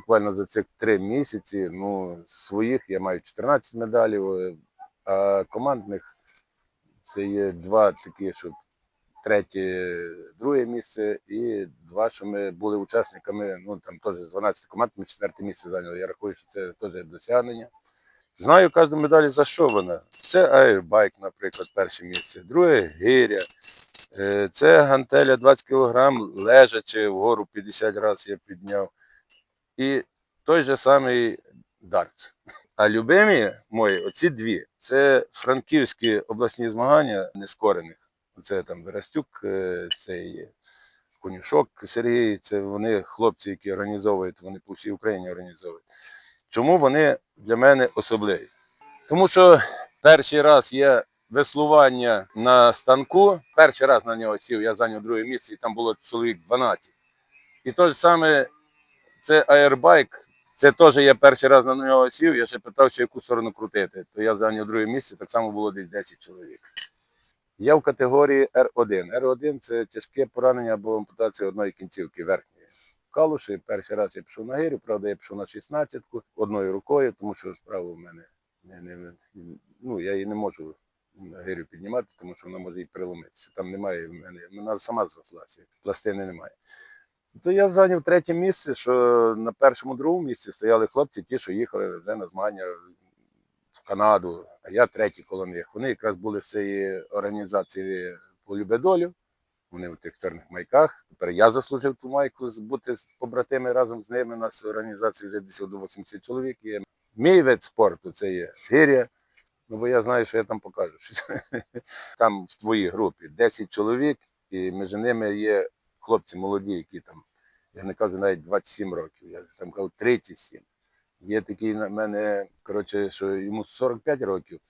буквально за цих три місяці, ну, своїх я маю 14 медалів, е, а командних це є два такі, що третє, друге місце, і два, що ми були учасниками, ну там теж з 12 команд, ми четверте місце зайняли. Я рахую, що це теж досягнення. Знаю кожну медаль за що вона. Це аербайк, наприклад, перше місце, друге гиря. Е, Це гантеля 20 кг, лежачи вгору 50 разів я підняв. І той же самий дартс. А любимі мої, оці дві, це франківські обласні змагання нескорених. Це там Верестюк, е, цей Конюшок Сергій, це вони хлопці, які організовують, вони по всій Україні організовують. Чому вони для мене особливі? Тому що перший раз є веслування на станку, перший раз на нього сів, я зайняв друге місце, і там було чоловік 12. І те ж саме це аербайк, це теж я перший раз на нього сів, я ще питався, яку сторону крутити. То я зайняв друге місце, так само було десь 10 чоловік. Я в категорії R1. R1 це тяжке поранення або ампутація одної кінцівки верхньої. Калуші перший раз я пішов на гирю, правда, я пішов на 16-ку одною рукою, тому що справа в мене не, не, ну, я її не можу на гирю піднімати, тому що вона може і переломитися. Там немає в мене, вона сама зрослася, пластини немає. То я зайняв третє місце, що на першому другому місці стояли хлопці, ті, що їхали вже на змагання в Канаду, а я третій коло них. Вони якраз були з цієї організації по Любедолю. Вони в тих чорних майках. Тепер я заслужив ту майку бути з побратими разом з ними. У нас в організації вже десь до 80 чоловік є. Мій вид спорту це є гиря. Ну, бо я знаю, що я там покажу. Там в твоїй групі 10 чоловік, і між ними є хлопці молоді, які там, я не кажу навіть 27 років, я там кажу 37. Є такий на мене, коротше, що йому 45 років,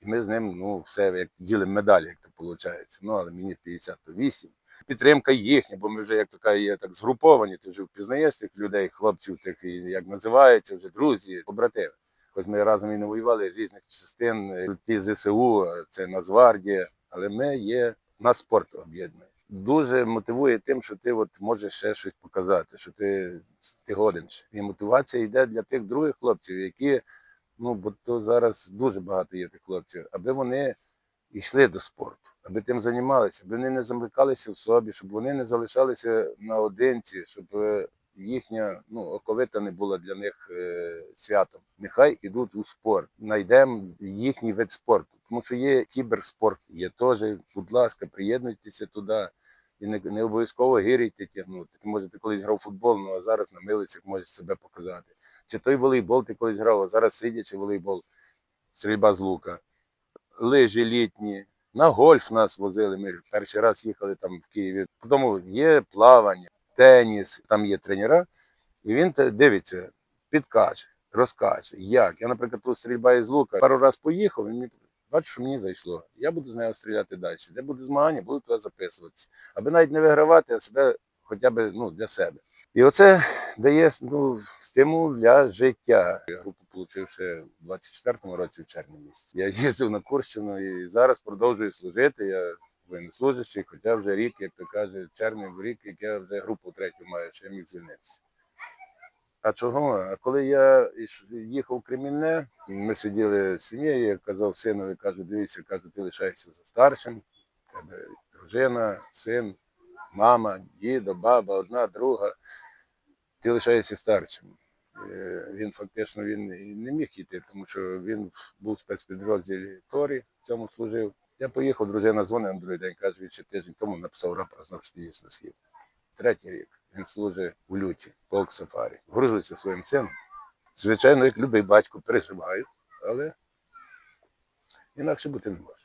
і ми з ним ну, все як ділимо медалі, як то виходить. Ну, але мені 58. Підтримка їхня, бо ми вже, як кажуть, є так згруповані, ти вже впізнаєш тих людей, хлопців, тих, як називаються, вже друзі, побратими. Хоч ми разом і не воювали з різних частин, е, ті ЗСУ, це Нацгвардія, але ми є, нас спорт об'єднує. Дуже мотивує тим, що ти от можеш ще щось показати, що ти, ти годен. І мотивація йде для тих других хлопців, які, ну, бо то зараз дуже багато є тих хлопців, аби вони йшли до спорту, аби тим займалися, аби вони не замикалися в собі, щоб вони не залишалися наодинці, щоб е, їхня ну, оковита не була для них е, святом. Нехай ідуть у спорт, знайдемо їхній вид спорту. Тому що є кіберспорт, є теж, будь ласка, приєднуйтеся туди. І не, не обов'язково гирійте тягнути. Ти може ти колись грав футбол, ну а зараз на милицях можеш себе показати. Чи той волейбол ти колись грав, а зараз сидячи волейбол, стрільба з лука, лижі літні, на гольф нас возили. Ми перший раз їхали там в Києві. Потім є плавання, теніс, там є тренера, і він дивиться, підкаже, розкаже, як. Я, наприклад, тут стрільба із лука пару раз поїхав, і мені бачу, що мені зайшло. Я буду з нею стріляти далі. Де буде змагання, буду туди записуватися. Аби навіть не вигравати, а себе хоча б ну, для себе. І оце дає ну, стимул для життя. Я групу отримав ще в 24-му році в червні місяці. Я їздив на Курщину і зараз продовжую служити. Я воєннослужащий, хоча вже рік, як то каже, червень рік, як я вже групу третю маю, я міг звільнитися. А чого? А коли я їхав в Кремінне, ми сиділи з сім'єю, я казав синові, кажу, дивіться, кажу, ти лишаєшся за старшим, дружина, син, мама, дідо, баба, одна, друга, ти лишаєшся старшим. Е, Він фактично він не міг йти, тому що він був в спецпідрозділі Торі, цьому служив. Я поїхав, дружина дзвонить на другий день, каже, він ще тиждень тому написав рапорт, знав, що є на схід. Третій рік. Він служить у люті, полк сафарі. Гружується своїм сином. Звичайно, як любий батько, переживаю, але інакше бути не може.